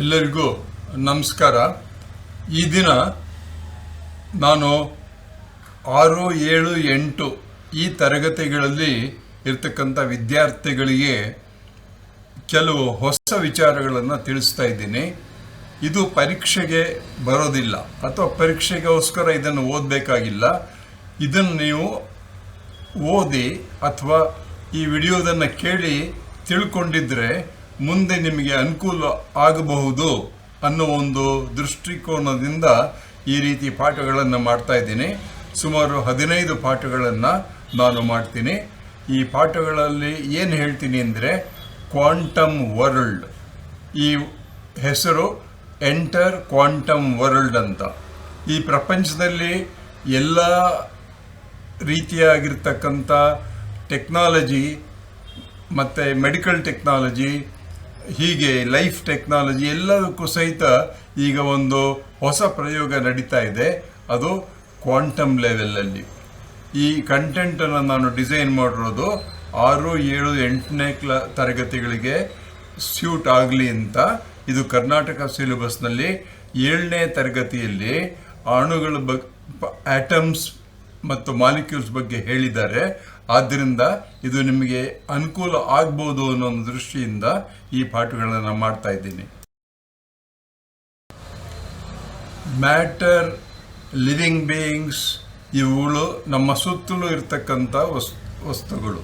ಎಲ್ಲರಿಗೂ ನಮಸ್ಕಾರ. ಈ ದಿನ ನಾನು ಆರು, ಏಳು, ಎಂಟು ಈ ತರಗತಿಗಳಲ್ಲಿ ಇರ್ತಕ್ಕಂಥ ವಿದ್ಯಾರ್ಥಿಗಳಿಗೆ ಕೆಲವು ಹೊಸ ವಿಚಾರಗಳನ್ನು ತಿಳಿಸ್ತಾ ಇದ್ದೀನಿ. ಇದು ಪರೀಕ್ಷೆಗೆ ಬರೋದಿಲ್ಲ ಅಥವಾ ಪರೀಕ್ಷೆಗೋಸ್ಕರ ಇದನ್ನು ಓದಬೇಕಾಗಿಲ್ಲ. ಇದನ್ನು ನೀವು ಓದಿ ಅಥವಾ ಈ ವಿಡಿಯೋದನ್ನು ಕೇಳಿ ತಿಳ್ಕೊಂಡಿದ್ರೆ ಮುಂದೆ ನಿಮಗೆ ಅನುಕೂಲ ಆಗಬಹುದು ಅನ್ನೋ ಒಂದು ದೃಷ್ಟಿಕೋನದಿಂದ ಈ ರೀತಿ ಪಾಠಗಳನ್ನು ಮಾಡ್ತಾ ಇದ್ದೀನಿ. ಸುಮಾರು ಹದಿನೈದು ಪಾಠಗಳನ್ನು ನಾನು ಮಾಡ್ತೀನಿ. ಈ ಪಾಠಗಳಲ್ಲಿ ಏನು ಹೇಳ್ತೀನಿ ಅಂದರೆ, ಕ್ವಾಂಟಮ್ ವರ್ಲ್ಡ್. ಈ ಹೆಸರು ಎಂಟರ್ ಕ್ವಾಂಟಮ್ ವರ್ಲ್ಡ್ ಅಂತ. ಈ ಪ್ರಪಂಚದಲ್ಲಿ ಎಲ್ಲ ರೀತಿಯಾಗಿರ್ತಕ್ಕಂಥ ಟೆಕ್ನಾಲಜಿ, ಮತ್ತು ಮೆಡಿಕಲ್ ಟೆಕ್ನಾಲಜಿ ಹೀಗೆ ಲೈಫ್ ಟೆಕ್ನಾಲಜಿ ಎಲ್ಲದಕ್ಕೂ ಸಹಿತ ಈಗ ಒಂದು ಹೊಸ ಪ್ರಯೋಗ ನಡೀತಾ ಇದೆ. ಅದು ಕ್ವಾಂಟಮ್ ಲೆವೆಲಲ್ಲಿ. ಈ ಕಂಟೆಂಟನ್ನು ನಾನು ಡಿಸೈನ್ ಮಾಡಿರೋದು ಆರು, ಏಳು, ಎಂಟನೇ ಕ್ಲ, ತರಗತಿಗಳಿಗೆ ಸ್ಯೂಟ್ ಆಗಲಿ ಅಂತ. ಇದು ಕರ್ನಾಟಕ ಸಿಲೆಬಸ್ನಲ್ಲಿ ಏಳನೇ ತರಗತಿಯಲ್ಲಿ ಅಣುಗಳ ಬಗ್ ಆಟಮ್ಸ್ ಮತ್ತು ಮಾಲಿಕ್ಯೂಲ್ಸ್ ಬಗ್ಗೆ ಹೇಳಿದ್ದಾರೆ. ಆದ್ದರಿಂದ ಇದು ನಿಮಗೆ ಅನುಕೂಲ ಆಗ್ಬೋದು ಅನ್ನೋ ದೃಷ್ಟಿಯಿಂದ ಈ ಪಾಠಗಳನ್ನು ಮಾಡ್ತಾ ಇದ್ದೀನಿ. ಮ್ಯಾಟರ್ ಲಿವಿಂಗ್ ಬೀಯಿಂಗ್ಸ್ ಇವುಗಳು ನಮ್ಮ ಸುತ್ತಲೂ ಇರತಕ್ಕಂಥ ವಸ್, ವಸ್ತುಗಳು.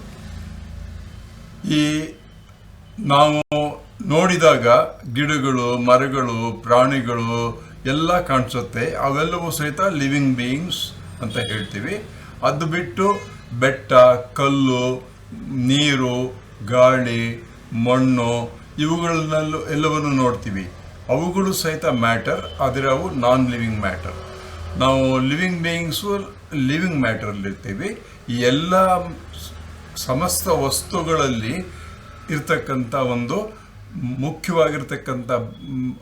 ಈ ನಾವು ನೋಡಿದಾಗ ಗಿಡಗಳು, ಮರಗಳು, ಪ್ರಾಣಿಗಳು ಎಲ್ಲ ಕಾಣಿಸುತ್ತೆ. ಅವೆಲ್ಲವೂ ಸಹಿತ ಲಿವಿಂಗ್ ಬೀಯಿಂಗ್ಸ್ ಅಂತ ಹೇಳ್ತೀವಿ. ಅದು ಬಿಟ್ಟು ಬೆಟ್ಟ, ಕಲ್ಲು, ನೀರು, ಗಾಳಿ, ಮಣ್ಣು, ಇವುಗಳನ್ನೆಲ್ಲ ಎಲ್ಲವನ್ನು ನೋಡ್ತೀವಿ. ಅವುಗಳು ಸಹಿತ ಮ್ಯಾಟರ್, ಆದರೆ ಅವು ನಾನ್ ಲಿವಿಂಗ್ ಮ್ಯಾಟರ್. ನಾವು ಲಿವಿಂಗ್ ಬೀಯಿಂಗ್ಸು ಲಿವಿಂಗ್ ಮ್ಯಾಟರಲ್ಲಿರ್ತೀವಿ ಈ ಎಲ್ಲ ಸಮಸ್ತ ವಸ್ತುಗಳಲ್ಲಿ ಇರ್ತಕ್ಕಂಥ ಒಂದು ಮುಖ್ಯವಾಗಿರ್ತಕ್ಕಂಥ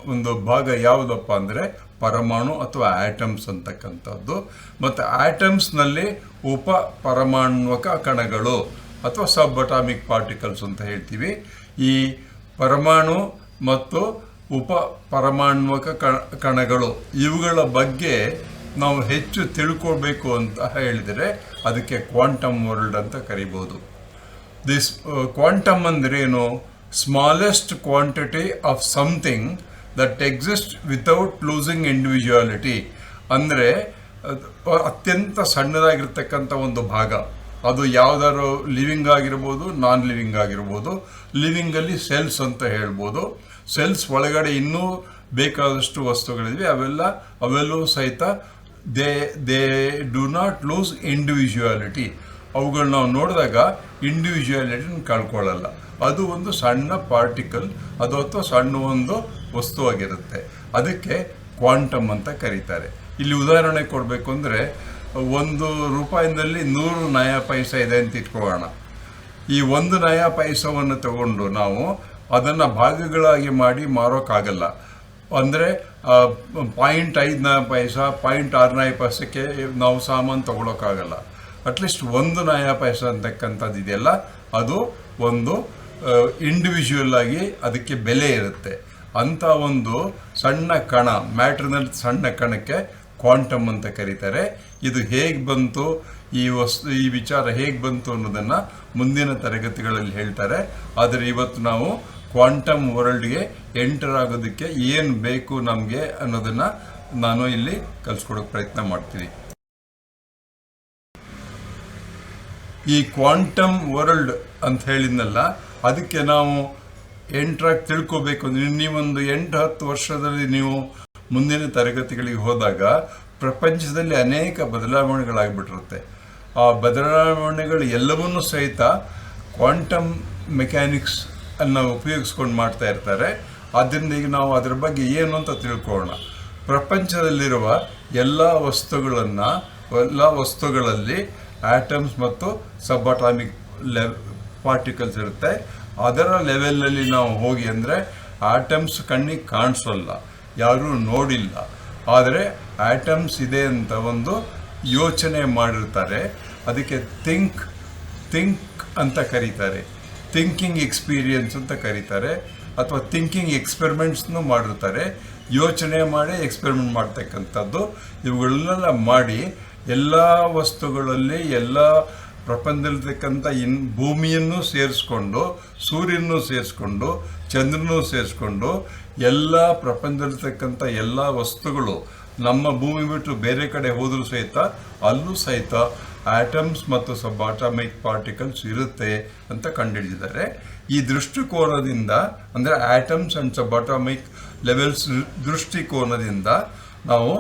ಒಂದು ಭಾಗ ಯಾವುದಪ್ಪ ಅಂದರೆ ಪರಮಾಣು ಅಥವಾ ಆಟಮ್ಸ್ ಅಂತಕ್ಕಂಥದ್ದು. ಮತ್ತು ಆಟಮ್ಸ್ನಲ್ಲಿ ಉಪ ಪರಮಾಣ್ವಕ ಕಣಗಳು ಅಥವಾ ಸಬ್ ಅಟಾಮಿಕ್ ಪಾರ್ಟಿಕಲ್ಸ್ ಅಂತ ಹೇಳ್ತೀವಿ. ಈ ಪರಮಾಣು ಮತ್ತು ಉಪ ಪರಮಾಣ್ವಕ ಕಣ- ಕಣಗಳು ಇವುಗಳ ಬಗ್ಗೆ ನಾವು ಹೆಚ್ಚು ತಿಳ್ಕೊಳ್ಬೇಕು ಅಂತ ಹೇಳಿದರೆ ಅದಕ್ಕೆ ಕ್ವಾಂಟಮ್ ವರ್ಲ್ಡ್ ಅಂತ ಕರಿಬೋದು. ದಿಸ್ ಕ್ವಾಂಟಮ್ ಅಂದ್ರೆ ಏನು smallest quantity of that exist without losing individuality ಅಂದರೆ ಅತ್ಯಂತ ಸಣ್ಣದಾಗಿರ್ತಕ್ಕಂಥ ಒಂದು ಭಾಗ. ಅದು ಯಾವ್ದಾದ್ರು ಲಿವಿಂಗ್ ಆಗಿರ್ಬೋದು ನಾನ್ ಲಿವಿಂಗ್ ಆಗಿರ್ಬೋದು ಲಿವಿಂಗಲ್ಲಿ ಸೆಲ್ಸ್ ಅಂತ ಹೇಳ್ಬೋದು. ಸೆಲ್ಸ್ ಒಳಗಡೆ ಇನ್ನೂ ಬೇಕಾದಷ್ಟು ವಸ್ತುಗಳಿವೆ. ಅವೆಲ್ಲ ಅವೆಲ್ಲವೂ ಸಹಿತ they they do not lose individuality ಅವುಗಳು ನಾವು ನೋಡಿದಾಗ ಇಂಡಿವಿಜುವಾಲಿಟಿನ ಕಳ್ಕೊಳ್ಳಲ್ಲ. ಅದು ಒಂದು ಸಣ್ಣ ಪಾರ್ಟಿಕಲ್ ಅದು ಅಥವಾ ಸಣ್ಣ ಒಂದು ವಸ್ತುವಾಗಿರುತ್ತೆ ಅದಕ್ಕೆ ಕ್ವಾಂಟಮ್ ಅಂತ ಕರೀತಾರೆ. ಇಲ್ಲಿ ಉದಾಹರಣೆ ಕೊಡಬೇಕು ಅಂದರೆ, ಒಂದು ರೂಪಾಯಿನಲ್ಲಿ ನೂರು ನಯ ಪೈಸ ಇದೆ ಅಂತ ಇಟ್ಕೊಳ್ಳೋಣ. ಈ ಒಂದು ನಯ ಪೈಸವನ್ನು ತಗೊಂಡು ನಾವು ಅದನ್ನು ಭಾಗಗಳಾಗಿ ಮಾಡಿ ಮಾರೋಕ್ಕಾಗಲ್ಲ. ಅಂದರೆ ಪಾಯಿಂಟ್ ಐದು ನಯ ಪೈಸ, ಪಾಯಿಂಟ್ ಆರು ನಯ ಪೈಸಕ್ಕೆ ನಾವು ಸಾಮಾನು ತಗೊಳಕ್ಕಾಗಲ್ಲ. ಅಟ್ಲೀಸ್ಟ್ ಒಂದು ನ್ಯಾಯಪಾಯಸ ಅಂತಕ್ಕಂಥದ್ದು ಇದೆಯಲ್ಲ, ಅದು ಒಂದು ಇಂಡಿವಿಜುವಲ್ ಆಗಿ ಅದಕ್ಕೆ ಬೆಲೆ ಇರುತ್ತೆ. ಅಂಥ ಒಂದು ಸಣ್ಣ ಕಣ ಮ್ಯಾಟ್ರಿನಲ್ಲಿ ಸಣ್ಣ ಕಣಕ್ಕೆ ಕ್ವಾಂಟಮ್ ಅಂತ ಕರೀತಾರೆ. ಇದು ಹೇಗೆ ಬಂತು, ಈ ವಸ್ತು ಈ ವಿಚಾರ ಹೇಗೆ ಬಂತು ಅನ್ನೋದನ್ನು ಮುಂದಿನ ತರಗತಿಗಳಲ್ಲಿ ಹೇಳ್ತಾರೆ. ಆದರೆ ಇವತ್ತು ನಾವು ಕ್ವಾಂಟಮ್ ವರ್ಲ್ಡ್ಗೆ ಎಂಟರ್ ಆಗೋದಕ್ಕೆ ಏನು ಬೇಕು ನಮಗೆ ಅನ್ನೋದನ್ನು ನಾನು ಇಲ್ಲಿ ಕಲಿಸ್ಕೊಡೋಕೆ ಪ್ರಯತ್ನ ಮಾಡ್ತೀನಿ. ಈ ಕ್ವಾಂಟಮ್ ವರ್ಲ್ಡ್ ಅಂತ ಹೇಳಿದ್ನಲ್ಲ, ಅದಕ್ಕೆ ನಾವು ಎಂಟ್ರಾಗಿ ತಿಳ್ಕೋಬೇಕು. ಅಂದ್ರೆ ನೀವೊಂದು ಎಂಟು, ಹತ್ತು ವರ್ಷದಲ್ಲಿ ನೀವು ಮುಂದಿನ ತರಗತಿಗಳಿಗೆ ಹೋದಾಗ ಪ್ರಪಂಚದಲ್ಲಿ ಅನೇಕ ಬದಲಾವಣೆಗಳಾಗ್ಬಿಟ್ಟಿರುತ್ತೆ. ಆ ಬದಲಾವಣೆಗಳು ಎಲ್ಲವನ್ನೂ ಸಹಿತ ಕ್ವಾಂಟಮ್ ಮೆಕ್ಯಾನಿಕ್ಸ್ ಅನ್ನು ಉಪಯೋಗಿಸ್ಕೊಂಡು ಮಾಡ್ತಾ ಇರ್ತಾರೆ. ಆದ್ದರಿಂದ ಈಗ ನಾವು ಅದರ ಬಗ್ಗೆ ಏನು ಅಂತ ತಿಳ್ಕೊಳ್ಳೋಣ. ಪ್ರಪಂಚದಲ್ಲಿರುವ ಎಲ್ಲ ವಸ್ತುಗಳನ್ನು, ಎಲ್ಲ ವಸ್ತುಗಳಲ್ಲಿ ಆಟಮ್ಸ್ ಮತ್ತು ಸಬ್ ಅಟಾಮಿಕ್ ಪಾರ್ಟಿಕಲ್ಸ್ ಇರುತ್ತೆ. ಅದರ ಲೆವೆಲ್ನಲ್ಲಿ ನಾವು ಹೋಗಿ ಅಂದರೆ ಆಟಮ್ಸ್ ಕಣ್ಣಿಗೆ ಕಾಣಿಸೋಲ್ಲ, ಯಾರೂ ನೋಡಿಲ್ಲ. ಆದರೆ ಆಟಮ್ಸ್ ಇದೆ ಅಂತ ಒಂದು ಯೋಚನೆ ಮಾಡಿರ್ತಾರೆ. ಅದಕ್ಕೆ ಥಿಂಕ್ ಥಿಂಕ್ ಅಂತ ಕರೀತಾರೆ. ಥಿಂಕಿಂಗ್ ಎಕ್ಸ್ಪೀರಿಯನ್ಸ್ ಅಂತ ಕರೀತಾರೆ. ಅಥವಾ ಥಿಂಕಿಂಗ್ ಎಕ್ಸ್ಪೆರಿಮೆಂಟ್ಸ್ನು ಮಾಡಿರ್ತಾರೆ. ಯೋಚನೆ ಮಾಡಿ ಎಕ್ಸ್ಪೆರಿಮೆಂಟ್ ಮಾಡ್ತಕ್ಕಂಥದ್ದು. ಇವುಗಳನ್ನೆಲ್ಲ ಮಾಡಿ ಎಲ್ಲ ವಸ್ತುಗಳಲ್ಲಿ, ಎಲ್ಲ ಪ್ರಪಂಚದಲ್ಲಿರ್ತಕ್ಕಂಥ ಇನ್, ಭೂಮಿಯನ್ನು ಸೇರಿಸ್ಕೊಂಡು, ಸೂರ್ಯನನ್ನು ಸೇರಿಸ್ಕೊಂಡು, ಚಂದ್ರನೂ ಸೇರಿಸ್ಕೊಂಡು, ಎಲ್ಲ ಪ್ರಪಂಚದಲ್ಲಿರ್ತಕ್ಕಂಥ ಎಲ್ಲ ವಸ್ತುಗಳು ನಮ್ಮ ಭೂಮಿ ಬಿಟ್ಟು ಬೇರೆ ಕಡೆ ಹೋದರೂ ಸಹಿತ ಅಲ್ಲೂ ಸಹಿತ ಆಟಮ್ಸ್ ಮತ್ತು ಸಬ್ ಆಟಮಿಕ್ ಪಾರ್ಟಿಕಲ್ಸ್ ಇರುತ್ತೆ ಅಂತ ಕಂಡುಹಿಡಿದಿದ್ದಾರೆ. ಈ ದೃಷ್ಟಿಕೋನದಿಂದ, ಅಂದರೆ atoms and sub atomic levels ದೃಷ್ಟಿಕೋನದಿಂದ ನಾವು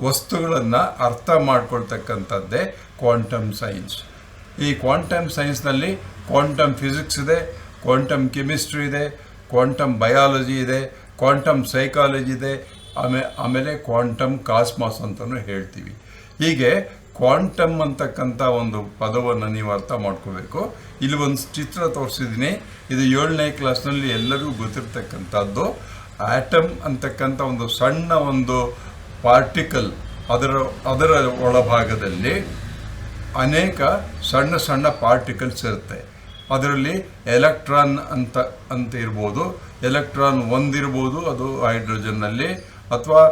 ವಸ್ತುಗಳನ್ನು ಅರ್ಥ ಮಾಡ್ಕೊಳ್ತಕ್ಕಂಥದ್ದೇ ಕ್ವಾಂಟಮ್ ಸೈನ್ಸ್. ಈ ಕ್ವಾಂಟಮ್ ಸೈನ್ಸ್ನಲ್ಲಿ ಕ್ವಾಂಟಮ್ ಫಿಸಿಕ್ಸ್ ಇದೆ, ಕ್ವಾಂಟಮ್ ಕೆಮಿಸ್ಟ್ರಿ ಇದೆ, ಕ್ವಾಂಟಮ್ ಬಯಾಲಜಿ ಇದೆ, ಕ್ವಾಂಟಮ್ ಸೈಕಾಲಜಿ ಇದೆ, ಆಮೇ, ಆಮೇಲೆ ಕ್ವಾಂಟಮ್ ಕಾಸ್ಮಾಸ್ ಅಂತಲೂ ಹೇಳ್ತೀವಿ. ಹೀಗೆ ಕ್ವಾಂಟಮ್ ಅಂತಕ್ಕಂಥ ಒಂದು ಪದವನ್ನು ನೀವು ಅರ್ಥ ಮಾಡ್ಕೋಬೇಕು. ಇಲ್ಲಿ ಒಂದು ಚಿತ್ರ ತೋರಿಸಿದ್ದೀನಿ. ಇದು ಏಳನೇ ಕ್ಲಾಸ್ನಲ್ಲಿ ಎಲ್ಲರಿಗೂ ಗೊತ್ತಿರ್ತಕ್ಕಂಥದ್ದು. ಆಟಮ್ ಅಂತಕ್ಕಂಥ ಒಂದು ಸಣ್ಣ ಒಂದು ಪಾರ್ಟಿಕಲ್ ಅದರ ಅದರ ಒಳಭಾಗದಲ್ಲಿ ಅನೇಕ ಸಣ್ಣ ಸಣ್ಣ ಪಾರ್ಟಿಕಲ್ಸ್ ಇರುತ್ತೆ. ಅದರಲ್ಲಿ ಎಲೆಕ್ಟ್ರಾನ್ ಅಂತ ಅಂತ ಇರ್ಬೋದು. ಎಲೆಕ್ಟ್ರಾನ್ ಒಂದಿರ್ಬೋದು ಅದು ಹೈಡ್ರೋಜನ್ನಲ್ಲಿ ಅಥವಾ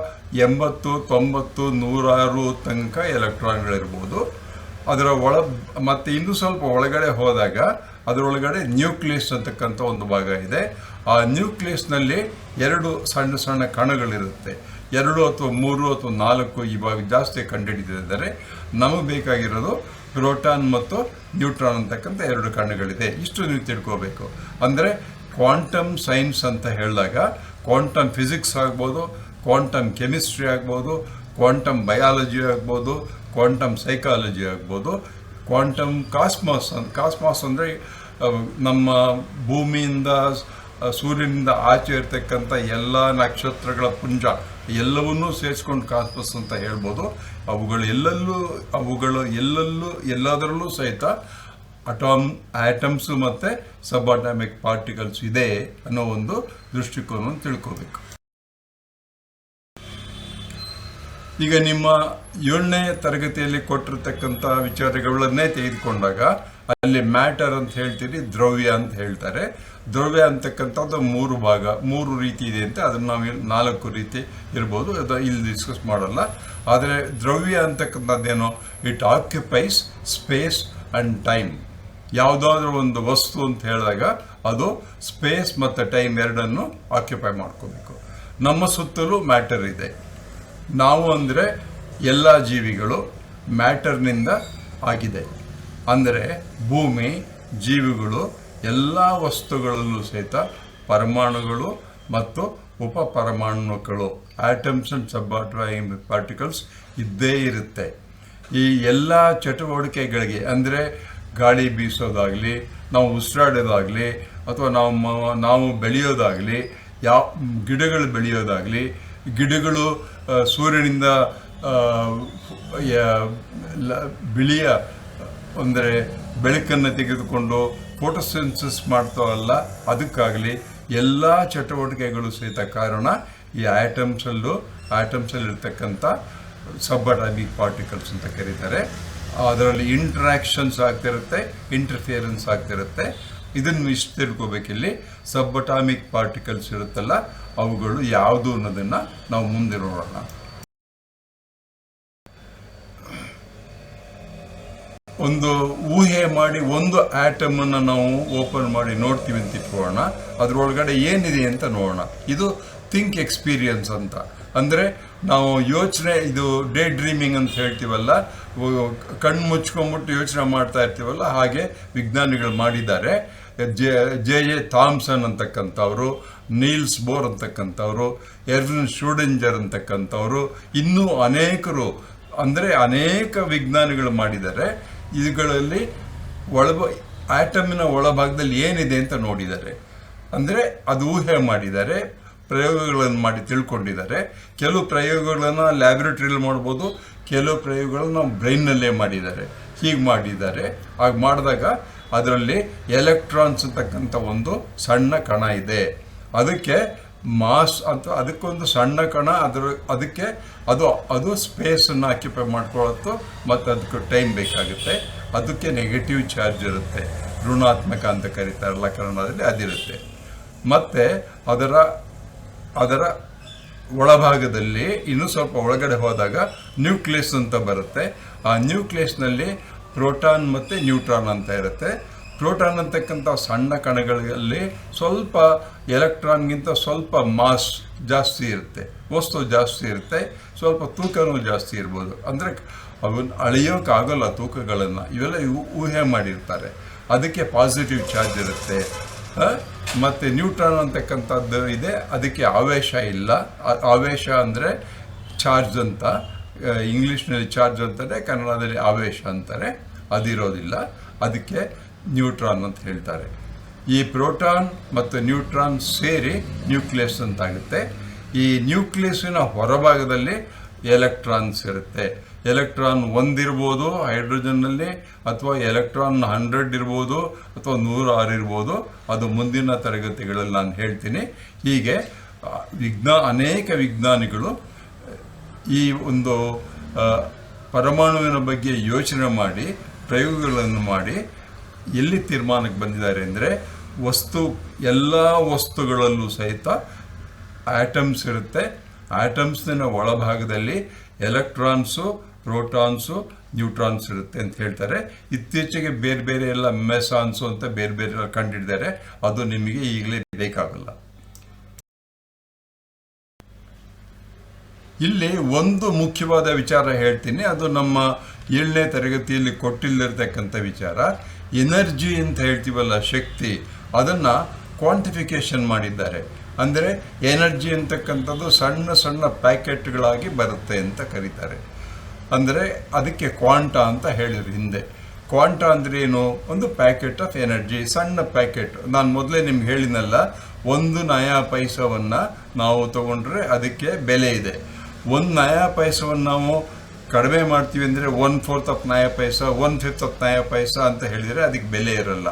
ಎಂಬತ್ತು, ತೊಂಬತ್ತು, ನೂರಾರು ತನಕ ಎಲೆಕ್ಟ್ರಾನ್ಗಳಿರ್ಬೋದು ಅದರ ಒಳ, ಮತ್ತು ಇನ್ನೂ ಸ್ವಲ್ಪ ಒಳಗಡೆ ಹೋದಾಗ, ಅದರೊಳಗಡೆ ನ್ಯೂಕ್ಲಿಯಸ್ ಅಂತಕ್ಕಂಥ ಒಂದು ಭಾಗ ಇದೆ. ಆ ನ್ಯೂಕ್ಲಿಯಸ್ನಲ್ಲಿ ಎರಡು ಸಣ್ಣ ಸಣ್ಣ ಕಣಗಳಿರುತ್ತೆ. ಎರಡು ಅಥವಾ ಮೂರು ಅಥವಾ ನಾಲ್ಕು ಇವಾಗ ಜಾಸ್ತಿ ಕಂಡುಹಿಡಿದಿದ್ದಾರೆ ನಮಗೆ ಬೇಕಾಗಿರೋದು ಪ್ರೋಟಾನ್ ಮತ್ತು ನ್ಯೂಟ್ರಾನ್ ಅಂತಕ್ಕಂಥ ಎರಡು ಕಣ್ಣುಗಳಿದೆ. ಇಷ್ಟು ನೀವು ತಿಳ್ಕೋಬೇಕು. ಅಂದರೆ ಕ್ವಾಂಟಮ್ ಸೈನ್ಸ್ ಅಂತ ಹೇಳಿದಾಗ ಕ್ವಾಂಟಮ್ ಫಿಸಿಕ್ಸ್ ಆಗ್ಬೋದು, ಕ್ವಾಂಟಮ್ ಕೆಮಿಸ್ಟ್ರಿ ಆಗ್ಬೋದು, ಕ್ವಾಂಟಮ್ ಬಯಾಲಜಿ ಆಗ್ಬೋದು, ಕ್ವಾಂಟಮ್ ಸೈಕಾಲಜಿ ಆಗ್ಬೋದು. ಕ್ವಾಂಟಮ್ ಕಾಸ್ಮಾಸ್ ಅಂತ ಕಾಸ್ಮಾಸ್ ಅಂದರೆ ನಮ್ಮ ಭೂಮಿಯಿಂದ ಸೂರ್ಯನಿಂದ ಆಚೆ ಇರ್ತಕ್ಕಂಥ ಎಲ್ಲ ನಕ್ಷತ್ರಗಳ ಪುಂಜ. ಎಲ್ಲವನ್ನೂ ಸೇರಿಸ್ಕೊಂಡು ಕಾಸ್ಪಸ್ ಅಂತ ಹೇಳ್ಬೋದು. ಅವುಗಳು ಎಲ್ಲಲ್ಲೂ ಅವುಗಳು ಎಲ್ಲಲ್ಲೂ, ಎಲ್ಲದರಲ್ಲೂ ಸಹಿತ ಅಟಾಮ್ ಆಟಮ್ಸ್ ಮತ್ತು ಸಬ್ ಅಟಾಮಿಕ್ ಪಾರ್ಟಿಕಲ್ಸ್ ಇದೆ ಅನ್ನೋ ಒಂದು ದೃಷ್ಟಿಕೋನವನ್ನು ತಿಳ್ಕೋಬೇಕು. ಈಗ ನಿಮ್ಮ ಏಳನೇ ತರಗತಿಯಲ್ಲಿ ಕೊಟ್ಟಿರ್ತಕ್ಕಂಥ ವಿಚಾರಗಳನ್ನೇ ತೆಗೆದುಕೊಂಡಾಗ ಅಲ್ಲಿ ಮ್ಯಾಟರ್ ಅಂತ ಹೇಳ್ತೀರಿ, ದ್ರವ್ಯ ಅಂತ ಹೇಳ್ತಾರೆ. ದ್ರವ್ಯ ಅಂತಕ್ಕಂಥದ್ದು ಮೂರು ಭಾಗ, ಮೂರು ರೀತಿ ಇದೆ ಅಂತ ಅದನ್ನು ನಾವು ನಾಲ್ಕು ರೀತಿ ಇರ್ಬೋದು, ಅದು ಇಲ್ಲಿ ಡಿಸ್ಕಸ್ ಮಾಡಲ್ಲ. ಆದರೆ ದ್ರವ್ಯ ಅಂತಕ್ಕಂಥದ್ದೇನೋ? It occupies space and time ಯಾವುದಾದ್ರೂ ಒಂದು ವಸ್ತು ಅಂತ ಹೇಳಿದಾಗ ಅದು ಸ್ಪೇಸ್ ಮತ್ತು ಟೈಮ್ ಎರಡನ್ನು ಆಕ್ಯುಪೈ ಮಾಡ್ಕೋಬೇಕು. ನಮ್ಮ ಸುತ್ತಲೂ ಮ್ಯಾಟರ್ ಇದೆ. ನಾವು ಅಂದರೆ ಎಲ್ಲ ಜೀವಿಗಳು ಮ್ಯಾಟರ್ನಿಂದ ಆಗಿದೆ. ಅಂದರೆ ಭೂಮಿ, ಜೀವಿಗಳು, ಎಲ್ಲ ವಸ್ತುಗಳಲ್ಲೂ ಸಹಿತ ಪರಮಾಣುಗಳು ಮತ್ತು ಉಪ ಪರಮಾಣುಗಳು. ಆಟಮ್ಸ್ ಅಂಡ್ ಸಬ್ ಪಾರ್ಟಿಕಲ್ಸ್ ಇದ್ದೇ ಇರುತ್ತೆ. ಈ ಎಲ್ಲ ಚಟುವಟಿಕೆಗಳಿಗೆ, ಅಂದರೆ ಗಾಳಿ ಬೀಸೋದಾಗಲಿ, ನಾವು ಉಸಿರಾಡೋದಾಗಲಿ, ಅಥವಾ ನಾವು ನಾವು ಬೆಳೆಯೋದಾಗಲಿ ಯಾವ ಗಿಡಗಳು ಬೆಳೆಯೋದಾಗಲಿ, ಗಿಡಗಳು ಸೂರ್ಯನಿಂದ ಬಿಳಿಯ ಅಂದರೆ ಬೆಳಕನ್ನು ತೆಗೆದುಕೊಂಡು ಫೋಟೋಸೆನ್ಸಸ್ ಮಾಡ್ತಾವಲ್ಲ ಅದಕ್ಕಾಗಲಿ ಎಲ್ಲ ಚಟುವಟಿಕೆಗಳು ಸಹಿತ ಕಾರಣ ಈ ಆಟಮ್ಸಲ್ಲಿ ಇರ್ತಕ್ಕಂಥ ಸಬ್ ಅಟಾಮಿಕ್ ಪಾರ್ಟಿಕಲ್ಸ್ ಅಂತ ಕರೀತಾರೆ. ಅದರಲ್ಲಿ ಇಂಟ್ರಾಕ್ಷನ್ಸ್ ಆಗ್ತಿರುತ್ತೆ ಇಂಟರ್ಫಿಯರೆನ್ಸ್ ಆಗ್ತಿರುತ್ತೆ. ಇದನ್ನು ಇಷ್ಟು ತಿಳ್ಕೋಬೇಕಿಲ್ಲಿ ಸಬ್ ಅಟಾಮಿಕ್ ಪಾರ್ಟಿಕಲ್ಸ್ ಇರುತ್ತಲ್ಲ, ಅವುಗಳು ಯಾವುದು ಅನ್ನೋದನ್ನು ನಾವು ಮುಂದೆ ನೋಡೋಣ. ಒಂದು ಊಹೆ ಮಾಡಿ ಒಂದು ಆಟಮ್ ಅನ್ನು ನಾವು ಓಪನ್ ಮಾಡಿ ನೋಡ್ತೀವಿ ಅಂತ ಇಟ್ಕೊಳ್ಳೋಣ. ಅದರೊಳಗಡೆ ಏನಿದೆ ಅಂತ ನೋಡೋಣ. ಇದು ಥಿಂಕ್ ಎಕ್ಸ್ಪೀರಿಯನ್ಸ್ ಅಂತ. ಅಂದರೆ ನಾವು ಯೋಚನೆ, ಇದು ಡೇ ಡ್ರೀಮಿಂಗ್ ಅಂತ ಹೇಳ್ತೀವಲ್ಲ ಕಣ್ಣು ಮುಚ್ಕೊಂಬಿಟ್ಟು ಯೋಚನೆ ಮಾಡ್ತಾ ಇರ್ತೀವಲ್ಲ, ಹಾಗೆ ವಿಜ್ಞಾನಿಗಳು ಮಾಡಿದ್ದಾರೆ. ಜೆ ಜೆ ಜೆ ಥಾಮ್ಸನ್ ಅಂತಕ್ಕಂಥವ್ರು, ನೀಲ್ಸ್ ಬೋರ್ ಅಂತಕ್ಕಂಥವ್ರು, ಎರ್ವಿನ್ ಶೂಡೆಂಜರ್ ಅಂತಕ್ಕಂಥವ್ರು, ಇನ್ನೂ ಅನೇಕರು, ಅಂದರೆ ಅನೇಕ ವಿಜ್ಞಾನಿಗಳು ಮಾಡಿದ್ದಾರೆ. ಇವುಗಳಲ್ಲಿ ಒಳಬ ಆಟಮಿನ ಒಳಭಾಗದಲ್ಲಿ ಏನಿದೆ ಅಂತ ನೋಡಿದ್ದಾರೆ ಅಂದರೆ ಅದು ಊಹೆ ಮಾಡಿದ್ದಾರೆ ಪ್ರಯೋಗಗಳನ್ನು ಮಾಡಿ ತಿಳ್ಕೊಂಡಿದ್ದಾರೆ ಕೆಲವು ಪ್ರಯೋಗಗಳನ್ನು ಲ್ಯಾಬ್ರೇಟ್ರಿಯಲ್ಲಿ ಮಾಡ್ಬೋದು, ಕೆಲವು ಪ್ರಯೋಗಗಳನ್ನು ನಾವು ಬ್ರೈನ್ನಲ್ಲೇ ಮಾಡಿದ್ದಾರೆ ಹೀಗೆ ಮಾಡಿದ್ದಾರೆ ಹಾಗೆ ಮಾಡಿದಾಗ ಅದರಲ್ಲಿ ಎಲೆಕ್ಟ್ರಾನ್ಸ್ ಅಂತಕ್ಕಂಥ ಒಂದು ಸಣ್ಣ ಕಣ ಇದೆ. ಅದಕ್ಕೆ ಮಾಸ್ ಅಂತ ಅದಕ್ಕೊಂದು ಸಣ್ಣ ಕಣ, ಅದರ ಅದಕ್ಕೆ ಅದು ಅದು ಸ್ಪೇಸನ್ನು ಆಕ್ಯುಪೈ ಮಾಡ್ಕೊಳ್ಳುತ್ತೋ ಮತ್ತು ಅದಕ್ಕೆ ಟೈಮ್ ಬೇಕಾಗುತ್ತೆ. ಅದಕ್ಕೆ ನೆಗೆಟಿವ್ ಚಾರ್ಜ್ ಇರುತ್ತೆ. ಋಣಾತ್ಮಕ ಅಂತ ಕರೀತಾರಲ್ಲ ಕನ್ನಡದಲ್ಲಿ ಅದಿರುತ್ತೆ. ಮತ್ತು ಅದರ ಅದರ ಒಳಭಾಗದಲ್ಲಿ ಇನ್ನೂ ಸ್ವಲ್ಪ ಒಳಗಡೆ ಹೋದಾಗ ನ್ಯೂಕ್ಲಿಯಸ್ ಅಂತ ಬರುತ್ತೆ. ಆ ನ್ಯೂಕ್ಲಿಯಸ್ನಲ್ಲಿ ಪ್ರೋಟಾನ್ ಮತ್ತು ನ್ಯೂಟ್ರಾನ್ ಅಂತ ಇರುತ್ತೆ. ಪ್ರೋಟಾನ್ ಅಂತಕ್ಕಂಥ ಸಣ್ಣ ಕಣಗಳಲ್ಲಿ ಸ್ವಲ್ಪ ಎಲೆಕ್ಟ್ರಾನ್ಗಿಂತ ಸ್ವಲ್ಪ ಮಾಸ್ ಜಾಸ್ತಿ ಇರುತ್ತೆ, ವಸ್ತು ಜಾಸ್ತಿ ಇರುತ್ತೆ, ಸ್ವಲ್ಪ ತೂಕನೂ ಜಾಸ್ತಿ ಇರ್ಬೋದು. ಅಂದರೆ ಅವನ್ನ ಅಳೆಯೋಕ್ಕಾಗಲ್ಲ ತೂಕಗಳನ್ನು. ಇವೆಲ್ಲ ಇವು ಊಹೆ ಮಾಡಿರ್ತಾರೆ. ಅದಕ್ಕೆ ಪಾಸಿಟಿವ್ ಚಾರ್ಜ್ ಇರುತ್ತೆ. ಮತ್ತು ನ್ಯೂಟ್ರಾನ್ ಅಂತಕ್ಕಂಥದ್ದು ಇದೆ. ಅದಕ್ಕೆ ಆವೇಶ ಇಲ್ಲ. ಆವೇಶ ಅಂದರೆ ಚಾರ್ಜ್ ಅಂತ. ಇಂಗ್ಲೀಷ್ನಲ್ಲಿ ಚಾರ್ಜ್ ಅಂತಾರೆ ಕನ್ನಡದಲ್ಲಿ ಆವೇಶ ಅಂತಾರೆ. ಅದಿರೋದಿಲ್ಲ. ಅದಕ್ಕೆ ನ್ಯೂಟ್ರಾನ್ ಅಂತ ಹೇಳ್ತಾರೆ. ಈ ಪ್ರೋಟಾನ್ ಮತ್ತು ನ್ಯೂಟ್ರಾನ್ ಸೇರಿ ನ್ಯೂಕ್ಲಿಯಸ್ ಅಂತಾಗುತ್ತೆ. ಈ ನ್ಯೂಕ್ಲಿಯಸ್ಸಿನ ಹೊರಭಾಗದಲ್ಲಿ ಎಲೆಕ್ಟ್ರಾನ್ಸ್ ಇರುತ್ತೆ. ಎಲೆಕ್ಟ್ರಾನ್ ಒಂದಿರ್ಬೋದು ಹೈಡ್ರೋಜನ್ನಲ್ಲಿ ಅಥವಾ ಎಲೆಕ್ಟ್ರಾನ್ ಹಂಡ್ರೆಡ್ ಇರ್ಬೋದು ಅಥವಾ ನೂರಾರು ಇರ್ಬೋದು. ಅದು ಮುಂದಿನ ತರಗತಿಗಳಲ್ಲಿ ನಾನು ಹೇಳ್ತೀನಿ. ಹೀಗೆ ವಿಜ್ಞಾ, ಅನೇಕ ವಿಜ್ಞಾನಿಗಳು ಈ ಒಂದು ಪರಮಾಣುವಿನ ಬಗ್ಗೆ ಯೋಚನೆ ಮಾಡಿ, ಪ್ರಯೋಗಗಳನ್ನು ಮಾಡಿ ಎಲ್ಲಿ ತೀರ್ಮಾನಕ್ಕೆ ಬಂದಿದ್ದಾರೆ ಅಂದರೆ ವಸ್ತು, ಎಲ್ಲ ವಸ್ತುಗಳಲ್ಲೂ ಸಹಿತ ಆಟಮ್ಸ್ ಇರುತ್ತೆ. ಆಟಮ್ಸ್ನ ಒಳಭಾಗದಲ್ಲಿ ಎಲೆಕ್ಟ್ರಾನ್ಸು ಪ್ರೋಟಾನ್ಸು ನ್ಯೂಟ್ರಾನ್ಸ್ ಇರುತ್ತೆ ಅಂತ ಹೇಳ್ತಾರೆ. ಇತ್ತೀಚೆಗೆ ಬೇರೆ ಬೇರೆ ಎಲ್ಲ ಮೆಸಾನ್ಸು ಅಂತ ಬೇರೆ ಬೇರೆ ಎಲ್ಲ ಕಂಡಿದ್ದಾರೆ. ಅದು ನಿಮಗೆ ಈಗಲೇ ಬೇಕಾಗಲ್ಲ. ಇಲ್ಲಿ ಒಂದು ಮುಖ್ಯವಾದ ವಿಚಾರ ಹೇಳ್ತೀನಿ. ಅದು ನಮ್ಮ ಏಳನೇ ತರಗತಿಯಲ್ಲಿ ಕೊಟ್ಟಿಲ್ಲದಿರ್ತಕ್ಕಂಥ ವಿಚಾರ. ಎನರ್ಜಿ ಅಂತ ಹೇಳ್ತೀವಲ್ಲ ಶಕ್ತಿ, ಅದನ್ನು ಕ್ವಾಂಟಿಫಿಕೇಶನ್ ಮಾಡಿದ್ದಾರೆ. ಅಂದರೆ ಎನರ್ಜಿ ಅಂತಕ್ಕಂಥದ್ದು ಸಣ್ಣ ಸಣ್ಣ ಪ್ಯಾಕೆಟ್ಗಳಾಗಿ ಬರುತ್ತೆ ಅಂತ ಕರೀತಾರೆ. ಅಂದರೆ ಅದಕ್ಕೆ ಕ್ವಾಂಟ ಅಂತ ಹೇಳಿದ್ರು ಹಿಂದೆ. ಕ್ವಾಂಟ ಅಂದ್ರೆ ಏನು? ಒಂದು ಪ್ಯಾಕೆಟ್ ಆಫ್ ಎನರ್ಜಿ, ಸಣ್ಣ ಪ್ಯಾಕೆಟ್. ನಾನು ಮೊದಲೇ ನಿಮ್ಗೆ ಹೇಳಿನಲ್ಲ ಒಂದು ನಯಾ ಪೈಸವನ್ನು ನಾವು ತಗೊಂಡ್ರೆ ಅದಕ್ಕೆ ಬೆಲೆ ಇದೆ. ಒಂದು ನಯಾ ಪೈಸವನ್ನು ನಾವು ಕಡಿಮೆ ಮಾಡ್ತೀವಿ ಅಂದರೆ ಒನ್ ಫೋರ್ತ್ ಆಫ್ ನ್ಯಾಯ ಪೈಸ ಒನ್ ಫಿಫ್ತ್ ಆಫ್ ನ್ಯಾಯ ಪೈಸ ಅಂತ ಹೇಳಿದರೆ ಅದಕ್ಕೆ ಬೆಲೆ ಇರಲ್ಲ.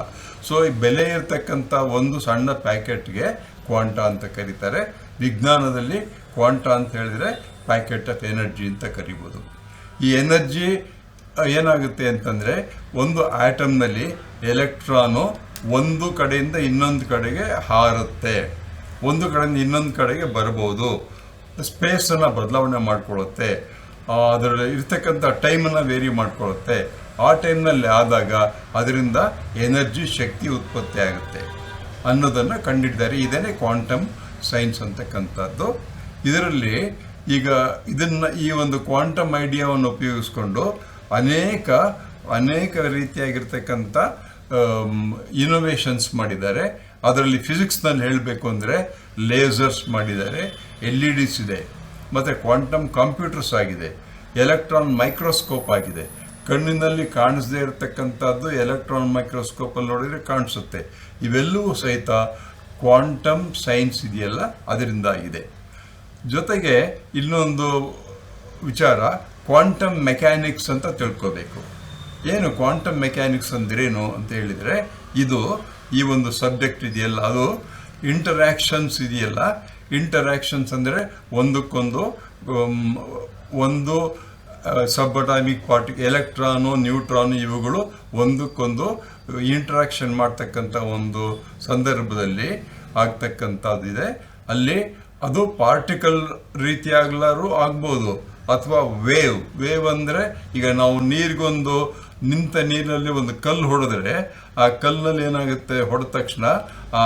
ಸೊ ಈ ಬೆಲೆ ಇರತಕ್ಕಂಥ ಒಂದು ಸಣ್ಣ ಪ್ಯಾಕೆಟ್ಗೆ ಕ್ವಾಂಟ ಅಂತ ಕರೀತಾರೆ. ವಿಜ್ಞಾನದಲ್ಲಿ ಕ್ವಾಂಟ ಅಂತ ಹೇಳಿದರೆ ಪ್ಯಾಕೆಟ್ ಆಫ್ ಎನರ್ಜಿ ಅಂತ ಕರಿಬೋದು. ಈ ಎನರ್ಜಿ ಏನಾಗುತ್ತೆ ಅಂತಂದರೆ ಒಂದು ಆಟಮ್ನಲ್ಲಿ ಎಲೆಕ್ಟ್ರಾನು ಒಂದು ಕಡೆಯಿಂದ ಇನ್ನೊಂದು ಕಡೆಗೆ ಹಾರುತ್ತೆ. ಒಂದು ಕಡೆಯಿಂದ ಇನ್ನೊಂದು ಕಡೆಗೆ ಬರ್ಬೋದು. ಸ್ಪೇಸನ್ನು ಬದಲಾವಣೆ ಮಾಡ್ಕೊಳ್ಳುತ್ತೆ. ಅದರಲ್ಲಿ ಇರ್ತಕ್ಕಂಥ ಟೈಮನ್ನು ವೇರಿ ಮಾಡಿಕೊಳ್ಳುತ್ತೆ ಆ ಟೈಮ್ನಲ್ಲಿ ಆದಾಗ ಅದರಿಂದ ಎನರ್ಜಿ ಶಕ್ತಿ ಉತ್ಪತ್ತಿ ಆಗುತ್ತೆ ಅನ್ನೋದನ್ನು ಕಂಡಿಡಿದ್ದಾರೆ ಇದೇನೆ ಕ್ವಾಂಟಮ್ ಸೈನ್ಸ್ ಅಂತಕ್ಕಂಥದ್ದು. ಇದರಲ್ಲಿ ಈಗ ಇದನ್ನು ಈ ಒಂದು ಕ್ವಾಂಟಮ್ ಐಡಿಯಾವನ್ನು ಉಪಯೋಗಿಸ್ಕೊಂಡು ಅನೇಕ ಅನೇಕ ರೀತಿಯಾಗಿರ್ತಕ್ಕಂಥ ಇನೋವೇಷನ್ಸ್ ಮಾಡಿದ್ದಾರೆ. ಅದರಲ್ಲಿ ಫಿಸಿಕ್ಸ್ನಲ್ಲಿ ಹೇಳಬೇಕು ಅಂದರೆ ಲೇಸರ್ಸ್ ಮಾಡಿದ್ದಾರೆ. ಎಲ್ ಇ ಡಿಸ್ ಇದೆ. ಮತ್ತು ಕ್ವಾಂಟಮ್ ಕಂಪ್ಯೂಟರ್ಸ್ ಆಗಿದೆ. ಎಲೆಕ್ಟ್ರಾನ್ ಮೈಕ್ರೋಸ್ಕೋಪ್ ಆಗಿದೆ. ಕಣ್ಣಿನಲ್ಲಿ ಕಾಣಿಸದೇ ಇರತಕ್ಕಂಥದ್ದು ಎಲೆಕ್ಟ್ರಾನ್ ಮೈಕ್ರೋಸ್ಕೋಪಲ್ಲಿ ನೋಡಿದರೆ ಕಾಣಿಸುತ್ತೆ. ಇವೆಲ್ಲವೂ ಸಹಿತ ಕ್ವಾಂಟಮ್ ಸೈನ್ಸ್ ಇದೆಯಲ್ಲ ಅದರಿಂದ ಆಗಿದೆ ಜೊತೆಗೆ ಇನ್ನೊಂದು ವಿಚಾರ, ಕ್ವಾಂಟಮ್ ಮೆಕ್ಯಾನಿಕ್ಸ್ ಅಂತ ತಿಳ್ಕೋಬೇಕು. ಏನು ಕ್ವಾಂಟಮ್ ಮೆಕ್ಯಾನಿಕ್ಸ್ ಅಂದ್ರೇನು ಅಂತ ಹೇಳಿದರೆ, ಇದು ಈ ಒಂದು ಸಬ್ಜೆಕ್ಟ್ ಇದೆಯಲ್ಲ, ಅದು ಇಂಟರ್ಯಾಕ್ಷನ್ಸ್ ಇದೆಯಲ್ಲ ಇಂಟರ್ಯಾಕ್ಷನ್ಸ್ ಅಂದರೆ ಒಂದಕ್ಕೊಂದು ಒಂದು subatomic party electron neutron ಇವುಗಳು ಒಂದಕ್ಕೊಂದು ಇಂಟ್ರಾಕ್ಷನ್ ಮಾಡ್ತಕ್ಕಂಥ ಒಂದು ಸಂದರ್ಭದಲ್ಲಿ ಆಗ್ತಕ್ಕಂಥದ್ದಿದೆ. ಅಲ್ಲಿ ಅದು ಪಾರ್ಟಿಕಲ್ ರೀತಿಯಾಗ್ಲಾರು ಆಗ್ಬೋದು. ಅಥವಾ ವೇವ್ ವೇವ್ ಅಂದರೆ ಈಗ ನಾವು ನೀರಿಗೊಂದು ನಿಂತ ನೀರಿನಲ್ಲಿ ಒಂದು ಕಲ್ಲು ಹೊಡೆದ್ರೆ ಆ ಕಲ್ಲಲ್ಲಿ ಏನಾಗುತ್ತೆ? ಹೊಡೆದ ತಕ್ಷಣ ಆ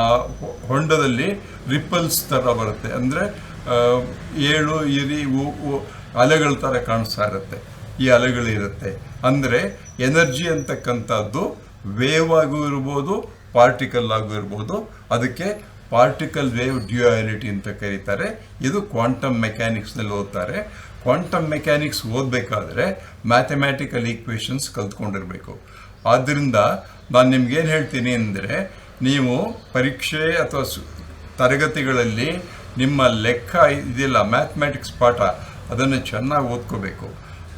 ಹೊಂಡದಲ್ಲಿ ರಿಪಲ್ಸ್ ಥರ ಬರುತ್ತೆ. ಅಂದರೆ ಏಳು ಇರಿ ಅಲೆಗಳ ಥರ ಕಾಣಿಸ್ತಾ ಇರುತ್ತೆ. ಈ ಅಲೆಗಳಿರುತ್ತೆ ಅಂದರೆ, ಎನರ್ಜಿ ಅಂತಕ್ಕಂಥದ್ದು ವೇವ್ ಆಗೂ ಇರ್ಬೋದು, ಪಾರ್ಟಿಕಲ್ ಆಗೂ ಇರ್ಬೋದು. ಅದಕ್ಕೆ ಪಾರ್ಟಿಕಲ್ ವೇವ್ ಡ್ಯುಯಾಲಿಟಿ ಅಂತ ಕರೀತಾರೆ. ಇದು ಕ್ವಾಂಟಮ್ ಮೆಕ್ಯಾನಿಕ್ಸ್ನಲ್ಲಿ ಓದ್ತಾರೆ. ಕ್ವಾಂಟಮ್ ಮೆಕ್ಯಾನಿಕ್ಸ್ ಓದಬೇಕಾದ್ರೆ ಮ್ಯಾಥಮ್ಯಾಟಿಕಲ್ ಈಕ್ವೇಷನ್ಸ್ ಕಲ್ತ್ಕೊಂಡಿರಬೇಕು. ಆದ್ದರಿಂದ ನಾನು ನಿಮ್ಗೇನು ಹೇಳ್ತೀನಿ ಅಂದರೆ, ನೀವು ಪರೀಕ್ಷೆ ಅಥವಾ ತರಗತಿಗಳಲ್ಲಿ ನಿಮ್ಮ ಲೆಕ್ಕ ಇದಿಲ್ಲ ಮ್ಯಾಥಮೆಟಿಕ್ಸ್ ಪಾಠ, ಅದನ್ನು ಚೆನ್ನಾಗಿ ಓದ್ಕೋಬೇಕು.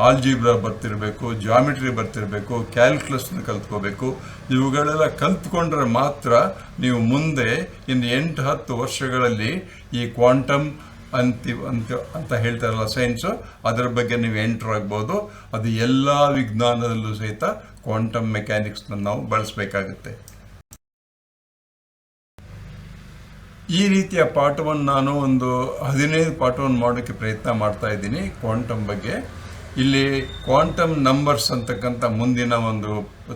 Algebra ಬರ್ತಿರಬೇಕು geometry ಬರ್ತಿರಬೇಕು ಕ್ಯಾಲ್ಕುಲಸ್ನ ಕಲ್ತ್ಕೋಬೇಕು. ಇವುಗಳೆಲ್ಲ ಕಲ್ತ್ಕೊಂಡ್ರೆ ಮಾತ್ರ ನೀವು ಮುಂದೆ ಇನ್ನು ಎಂಟು ಹತ್ತು ವರ್ಷಗಳಲ್ಲಿ ಈ ಕ್ವಾಂಟಮ್ ಅಂತಿ ಅಂತ ಅಂತ ಹೇಳ್ತಾರಲ್ಲ ಸೈನ್ಸು ಅದರ ಬಗ್ಗೆ ನೀವು ಎಂಟರ್ ಆಗ್ಬೋದು. ಅದು ಎಲ್ಲ ವಿಜ್ಞಾನದಲ್ಲೂ ಸಹಿತ ಕ್ವಾಂಟಮ್ ಮೆಕ್ಯಾನಿಕ್ಸ್ನ ನಾವು ಬಳಸಬೇಕಾಗುತ್ತೆ. ಈ ರೀತಿಯ ಪಾಠವನ್ನು ನಾನು ಒಂದು ಹದಿನೈದು ಪಾಠವನ್ನು ಮಾಡೋಕ್ಕೆ ಪ್ರಯತ್ನ ಮಾಡ್ತಾ ಇದ್ದೀನಿ ಕ್ವಾಂಟಮ್ ಬಗ್ಗೆ. ಇಲ್ಲಿ ಕ್ವಾಂಟಮ್ ನಂಬರ್ಸ್ ಅಂತಕ್ಕಂಥ ಮುಂದಿನ ಒಂದು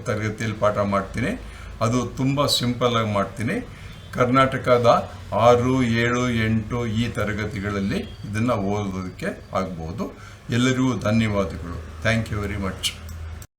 ತರಗತಿಯಲ್ಲಿ ಪಾಠ ಮಾಡ್ತೀನಿ. ಅದು ತುಂಬ ಸಿಂಪಲ್ ಆಗಿ ಮಾಡ್ತೀನಿ. ಕರ್ನಾಟಕದ ಆರು, ಏಳು, ಎಂಟು ಈ ತರಗತಿಗಳಲ್ಲಿ ಇದನ್ನು ಓದೋದಕ್ಕೆ ಆಗ್ಬೋದು. ಎಲ್ಲರಿಗೂ ಧನ್ಯವಾದಗಳು. Thank you very much